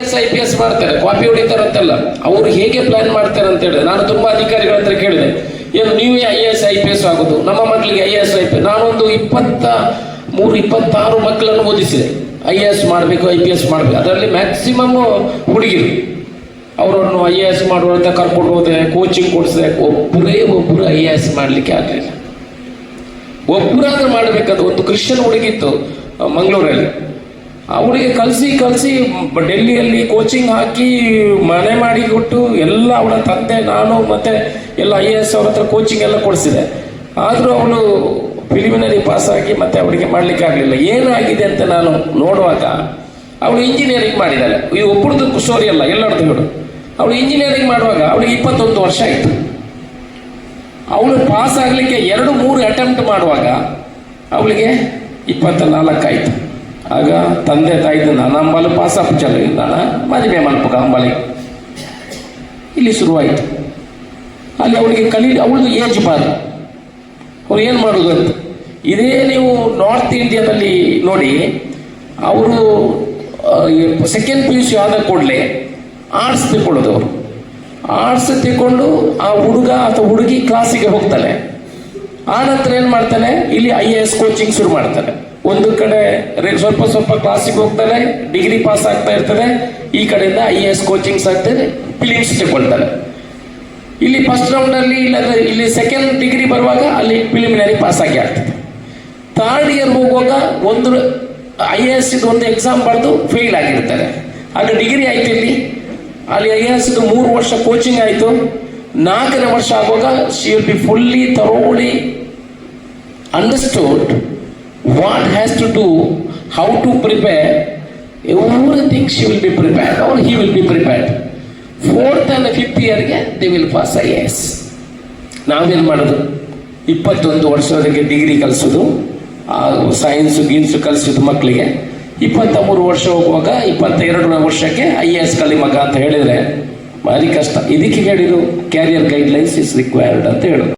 I P S ಮಾಡ್ತಾರೆ copy ಹೊಡಿತಾರಂತೆಲ್ಲ. ಅವರು ಹೇಗೆ ಪ್ಲಾನ್ ಮಾಡ್ತಾರೆ ಅಂತ ಹೇಳಿದ್ರೆ ನಾನು ತುಂಬಾ ಅಧಿಕಾರಿಗಳ ಹತ್ರ ಕೇಳಿದೆ. ಏನು, ನೀವೇ I S I P S ಆಗೋದು. ನಮ್ಮ ಮಕ್ಕಳಿಗೆ ಐ ಎಸ್ ಐ ಪಿ ನಾನೊಂದು ಇಪ್ಪತ್ತ ಮೂರು, ಇಪ್ಪತ್ತಾರು ಮಕ್ಕಳನ್ನು ಓದಿಸಿದೆ. ಐ ಎ ಎಸ್ ಮಾಡಬೇಕು ಐ ಪಿ ಎಸ್ ಮಾಡಬೇಕು. ಅದರಲ್ಲಿ ಮ್ಯಾಕ್ಸಿಮಮ್ ಹುಡುಗಿರು. ಅವರನ್ನು ಐ ಎ ಎಸ್ ಮಾಡುವಂತ ಕರ್ಕೊಂಡು ಹೋದೆ ಕೋಚಿಂಗ್ ಕೊಡಿಸಿದೆ. ಒಬ್ಬರೇ ಒಬ್ಬರು ಐ ಎ ಎಸ್ ಮಾಡಲಿಕ್ಕೆ ಆಗಲಿಲ್ಲ. ಒಬ್ಬರಾದ್ರೂ ಮಾಡಬೇಕಾದ್ರೆ ಒಂದು ಕ್ರಿಶ್ಚಿಯನ್ ಹುಡುಗಿತ್ತು, ಮಂಗಳೂರಲ್ಲಿ. ಅವಳಿಗೆ ಕಲಿಸಿ ಕಲಿಸಿ ಡೆಲ್ಲಿಯಲ್ಲಿ ಕೋಚಿಂಗ್ ಹಾಕಿ ಮನೆ ಮಾಡಿ ಕೊಟ್ಟು ಎಲ್ಲ ಅವಳ ತಂದೆ, ನಾನು ಮತ್ತೆ ಎಲ್ಲ ಐ ಎ ಎಸ್ ಅವ್ರ ಹತ್ರ ಕೋಚಿಂಗ್ ಎಲ್ಲ ಕೊಡಿಸಿದೆ. ಆದರೂ ಅವಳು ಪ್ರಿಲಿಮಿನರಿ ಪಾಸ್ ಆಗಿ ಮತ್ತೆ ಅವಳಿಗೆ ಮಾಡ್ಲಿಕ್ಕೆ ಆಗಲಿಲ್ಲ. ಏನಾಗಿದೆ ಅಂತ ನಾನು ನೋಡುವಾಗ ಅವಳು ಇಂಜಿನಿಯರಿಂಗ್ ಮಾಡಿದ್ದಾಳೆ. ಈ ಒಬ್ಬರದ್ದು ಸ್ಟೋರಿ ಅಲ್ಲ, ಎಲ್ಲರದ್ದು ಹೇಳು. ಅವಳು ಇಂಜಿನಿಯರಿಂಗ್ ಮಾಡುವಾಗ ಅವಳಿಗೆ ಇಪ್ಪತ್ತೊಂದು ವರ್ಷ ಆಯಿತು. ಅವಳು ಪಾಸ್ ಆಗಲಿಕ್ಕೆ ಎರಡು, ಮೂರು ಅಟೆಂಪ್ಟ್ ಮಾಡುವಾಗ ಅವಳಿಗೆ ಇಪ್ಪತ್ತ ನಾಲ್ಕಾಯ್ತು ಆಗ ತಂದೆ ತಾಯಿದು ಪಾಸ್ ಆಫ್ ಚಲೋ ನಾನು ಮದುವೆ ಮಾಡ್ಬೇಕು ಅಂಬಲಿ. ಇಲ್ಲಿ ಶುರುವಾಯಿತು. ಅಲ್ಲಿ ಅವಳಿಗೆ ಕಲಿ, ಅವಳದು ಏಜ್ ಬಾರ್. ಅವ್ರು ಏನು ಮಾಡೋದು ಅಂತ. ಇದೇ ನೀವು ನಾರ್ತ್ ಇಂಡಿಯಾದಲ್ಲಿ ನೋಡಿ, ಅವರು ಸೆಕೆಂಡ್ ಪಿ ಯು ಸಿ ಆದ ಕೂಡಲೇ ಆರ್ಟ್ಸ್ ತಿಳ್ಕೊಳ್ಳೋದು ಅವರು. ಆರ್ಟ್ಸ್ ತಿಳ್ಕೊಂಡು ಆ ಹುಡುಗ ಅಥವಾ ಹುಡುಗಿ ಕ್ಲಾಸಿಗೆ ಹೋಗ್ತಾನೆ ಆ ನಂತರ ಏನು ಮಾಡ್ತಾನೆ? ಇಲ್ಲಿ ಐ ಎ ಎಸ್ ಕೋಚಿಂಗ್ ಶುರು ಮಾಡ್ತಾನೆ. ಒಂದು ಕಡೆ ಸ್ವಲ್ಪ ಸ್ವಲ್ಪ ಕ್ಲಾಸಿಗೆ ಹೋಗ್ತಾನೆ ಡಿಗ್ರಿ ಪಾಸ್ ಆಗ್ತಾ ಇರ್ತಾನೆ ಈ ಕಡೆಯಿಂದ ಐ ಎ ಎಸ್ ಕೋಚಿಂಗ್ಸ್ ಆಗ್ತಾನೆ ಫಿಲಿಮ್ಸ್ ತಗೊಳ್ತಾನೆ. ಇಲ್ಲಿ ಫಸ್ಟ್ ರೌಂಡ್ ಅಲ್ಲಿ ಇಲ್ಲಾಂದ್ರೆ ಇಲ್ಲಿ ಸೆಕೆಂಡ್ ಡಿಗ್ರಿ ಬರುವಾಗ ಅಲ್ಲಿ ಪ್ರಿಲಿಮಿನರಿ ಪಾಸ್ ಆಗಿ ಆಗ್ತದೆ. ಥರ್ಡ್ ಇಯರ್ ಹೋಗುವಾಗ ಒಂದು ಐ ಎ ಎಸ್ ಒಂದು ಎಕ್ಸಾಮ್ ಬರೆದು ಫೇಲ್ ಆಗಿರ್ತಾರೆ. ಅಲ್ಲಿ ಡಿಗ್ರಿ ಆಯ್ತು ಇಲ್ಲಿ. ಅಲ್ಲಿ ಐ ಎ ಎಸ್ ಮೂರು ವರ್ಷ ಕೋಚಿಂಗ್ ಆಯಿತು. ನಾಲ್ಕನೇ ವರ್ಷ ಆಗುವಾಗ she will be fully thoroughly understood what has to do how to prepare everything she will be prepared ಅವ್ರು he will be prepared fourth and fifth ಇಯರ್ಗೆ they will pass I S ನಾವೇನು ಮಾಡೋದು? ಇಪ್ಪತ್ತೊಂದು ವರ್ಷದವರೆಗೆ ಡಿಗ್ರಿ ಕಲಿಸೋದು ಸೈನ್ಸು ಗೀನ್ಸ್ ಕಲಿಸೋದು ಮಕ್ಕಳಿಗೆ ಇಪ್ಪತ್ತ ಮೂರು ವರ್ಷ ಹೋಗುವಾಗ ಇಪ್ಪತ್ತೆರಡನೇ ವರ್ಷಕ್ಕೆ ಐ ಎ ಎಸ್ ಕಲಿ ಮಗ ಅಂತ ಹೇಳಿದರೆ ಭಾರಿ ಕಷ್ಟ. ಇದಕ್ಕೆ ಹೇಳಿದ್ರು ಕ್ಯಾರಿಯರ್ ಗೈಡ್ಲೈನ್ಸ್ ಇಸ್ ರಿಕ್ವೈರ್ಡ್ ಅಂತ ಹೇಳೋದು.